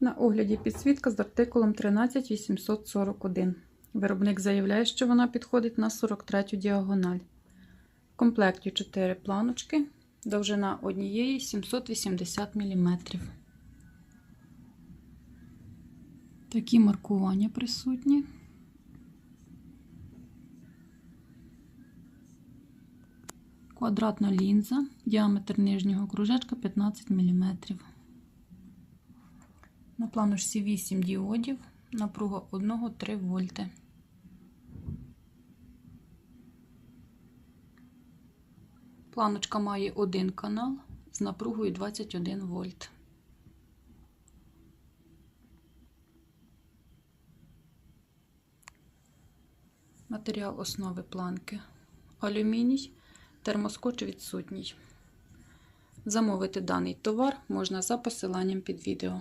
На огляді підсвітка з артикулом 13841. Виробник заявляє, що вона підходить на 43-ю діагональ. В комплекті 4 планочки, довжина однієї 780 мм. Такі маркування присутні. Квадратна лінза, діаметр нижнього кружечка 15 мм. На планочці 8 діодів, напруга 1-3 вольти. Планочка має один канал з напругою 21 вольт. Матеріал основи планки. Алюміній, термоскоч відсутній. Замовити даний товар можна за посиланням під відео.